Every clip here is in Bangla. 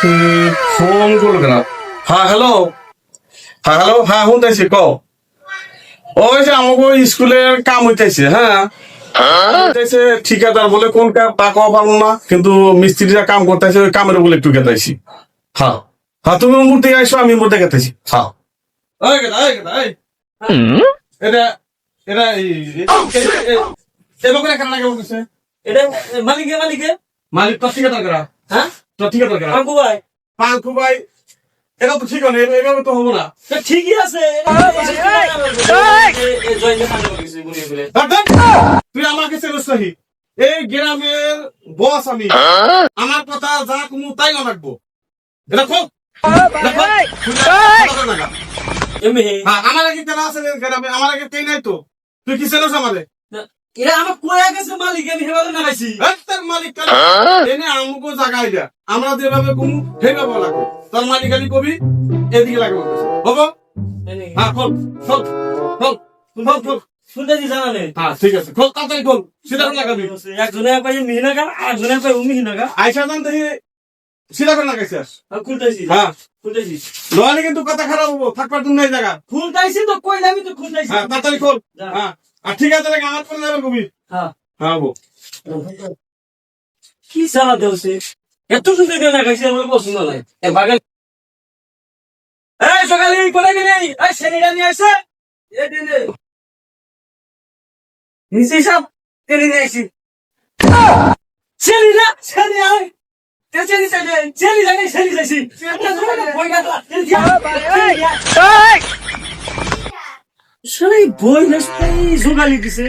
ফোন করল কেন হ্যাঁ হ্যালো হ্যাঁ হ্যালো হ্যাঁ শুনতেছি ক ওই যে আমাকে স্কুলের কাম হইতেছে হ্যাঁ হইতেছে ঠিকাদার বলে কোন কাম তা কওয়া না কিন্তু মিস্ত্রিরা কাম করতেছে ওই কামের বলে একটু গেতাইছি হ্যাঁ হ্যাঁ তুমি মধ্যে আইসো আমি মধ্যে গেতেছি হ্যাঁ এই এটা এটা বলছে এটা মালিক তো ঠিকাদার করা হ্যাঁ তো ঠিকাদার করা আঙ্কু ভাই পাঙ্কু ভাই এটা তো ঠিক হবে এভাবে তো হব না। ঠিকই আছে এই তুই আমাকে চেনস গ্রামের বস আমি। আমার কথা যা কুমু তাই না রাখব। এমনি। হ্যাঁ, আমার আগে কেন আছে গ্রামে? আমার আগে কেই নাই তো। তুই কি চেনস আমারে? এরা আমার কয়ে গেছে মালিক? আমি মালিক এনে আমুকো জায়গায় যা আমরা যেভাবে কুমু সেইভাবে লাগবো তোর মালিক আলি কবি এদিকে লাগবো হব? হ্যাঁ খোল খোল খোল খোল খোল। শুনতেছি জানা নেই হ্যাঁ ঠিক আছে। খোল তাড়াতাড়ি খোল। সিধা করে লাগাবি একজনে পাই পাই মিহিনা গা আইসা জান দেখি সিধা করে লাগাইছিস আর খুলতেছি। হ্যাঁ। খুলতেছি। নইলে কিন্তু কথা খারাপ হব থাকবার তুমি এই জায়গা। খুলতেছি তো তো খুলতেছি হ্যাঁ তাড়াতাড়ি খোল। হ্যাঁ। আর ঠিক আছে রেখে আমার করে যাবে কবি হ্যাঁ। হ্যাঁ বো কি সারা দেওছে এত সুন্দর করে না খাইছি আমার পছন্দ নাই। এ বাগান এই সকালে কোথায় গেলি এই সেনিটা নিয়ে আসে এ দিনে। নিচে সব টেনে নিয়ে আসি সেনি না সেনি আয় সেনি জানি সেনি যাইছি বই সেই বই রাস্তায় জোগালি দিছে।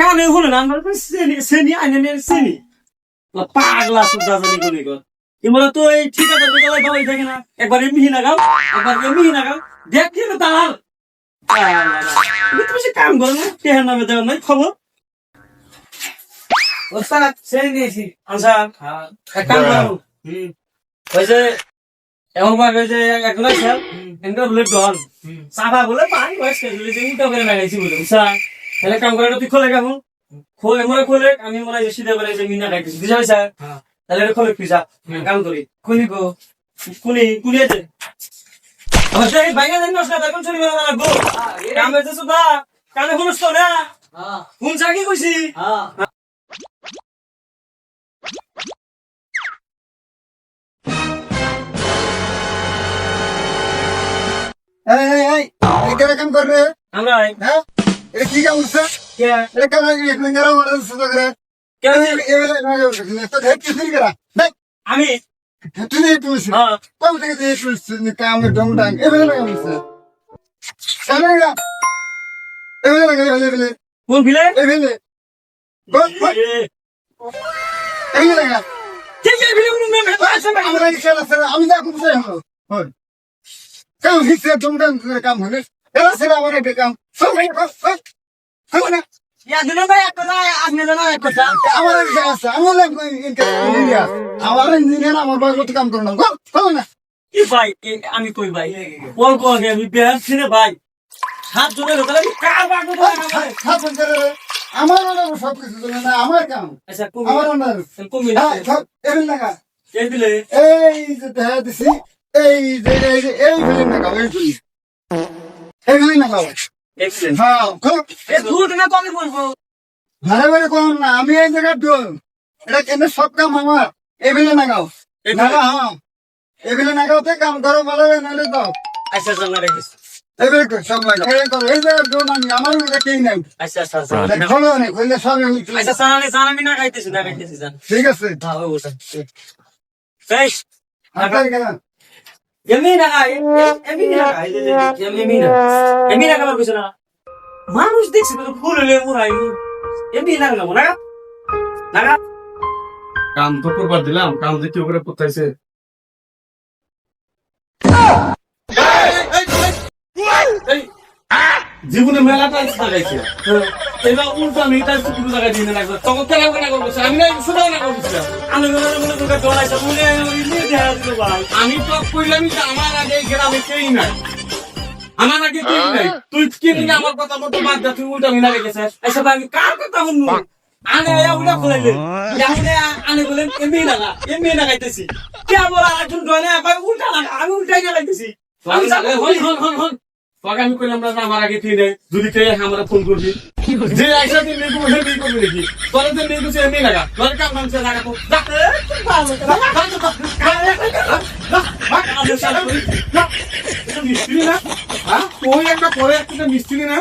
কানে হলো না আমরা সেনি সেনি আনে নিয়ে সেনি পাগলা সুদ্ধা জানি কোনি এমন তো এই ঠিক আছে তো গলায় দাওয়াই থাকে না। একবার এমনি না গাও একবার এমনি না গাও। দেখছি তো তার। তুমি কাম করো না টেহার নামে দেওয়ার নাই খবর। ওস্তাদ সেই নিয়েছি আনসার। এক কাম করো। ওই যে এমন ভাবে যে একজন আছে এনকা বলে ডন সাফা বলে পানি বয়স বলে যে উল্টা করে লাগাইছি বলে বুঝছা? তাহলে কাম করে তুই খোলে কেমন খোলে মনে খোলে আমি মনে হয় সিধা করে যে মিনা খাইতেছি বুঝা হয়েছে তাহলে এটা খোলে পিসা কাম করি। কুনি গো কুনি কুনি আমার সেই বাইরে জানি না তখন চুরি করে লাগবো? কাম হয়েছে সুদা কানে শুনছ তো না কোন চাকি কইছি? এই, এই, এই, এই কেন কাম করবে আমরা হ্যাঁ এটা কি কাম কে এটা কেন এক লিঙ্গারা মারা সুতো করে কে এবারে না করছিস তো করা আমি তুই তুই হ্যাঁ কম থেকে তুই তুই কাম ডং ডাং করছে কেন এটা এবারে না কাম এবারে কোন ঠিক আছে আমরা আমি খুব চাই হলো হয় কাম হিসে ডং ডাং করে কাম হলে। এরা স্যার আমার একটা কাম সব এই হয় না? আমার ইঞ্জিনিয়ার আমার ইঞ্জিনিয়ার আমার বাড়ি করতে কাম করো না। গো গো না? ভাই আমি কই ভাই? বল কো আমি বিহার ছিনে ভাই। সাত জনের লোক আমি কার বাগ করে আমার ওটা সব কিছু চলে না আমার কাম। আচ্ছা আমার ওনার কমি হ্যাঁ সব এমন লাগা দিলে এই যে দেখা দিছি এই যে এই যে এই ফিল্ম না গাও এই ফিল্ম। এই ফিল্ম না এক্সেলেন্ট হ্যাঁ খুব। এ দুধ না আমি বলব। ভালো করে কম না আমি এই জায়গা দোল এটা কেন সব কাম আমার। এই ফিল্ম না গাও না হ্যাঁ। এই ফিল্ম না গাওতে কাম করো ভালো দাও। রেখেছি কর, মধ্যে নাই। আচ্ছা আচ্ছা না জান। ঠিক আছে। মানুষ দেখছি তো ফুল হলে মুরাই এমনি না খাব না না কাম তো করবার দিলাম কাম দেখি ওপরে কোথাইছে জীবনে মেলা টাইলস লাগাইছে এবার উল্টো আমি টাইলস কিছু লাগাই দিয়ে তখন কেন কেন করব আমি না শুধু না করব আমি আমি তো কইলাম যে আমার আগে গ্রামে কেই নাই। আমার আগে কেই নাই। তুই কি নিয়ে আমার কথা মতো বাদ দা তুই উল্টা রেখেছিস? আচ্ছা আমি কার কথা শুনব? আনে উল্টা খুলাইলে আনে বলেন এমনি লাগা এমনি লাগাইতেছি কে বলা একজন ডনে কয় উল্টা লাগা আমি উল্টাই লাগাইতেছি আমি জানি, হন হন হন হন। আমি কইলাম না যে আমার আগে তুই নেই। যদি কে আমরা ফোন করবি। যে একসাথে নেই করবি নেই করবি নাকি তোর যে নেই করছে এমনি লাগা তোর কাম সে লাগা তো মিস্ত্রি না হ্যাঁ ওই একটা পরে মিস্ত্রি না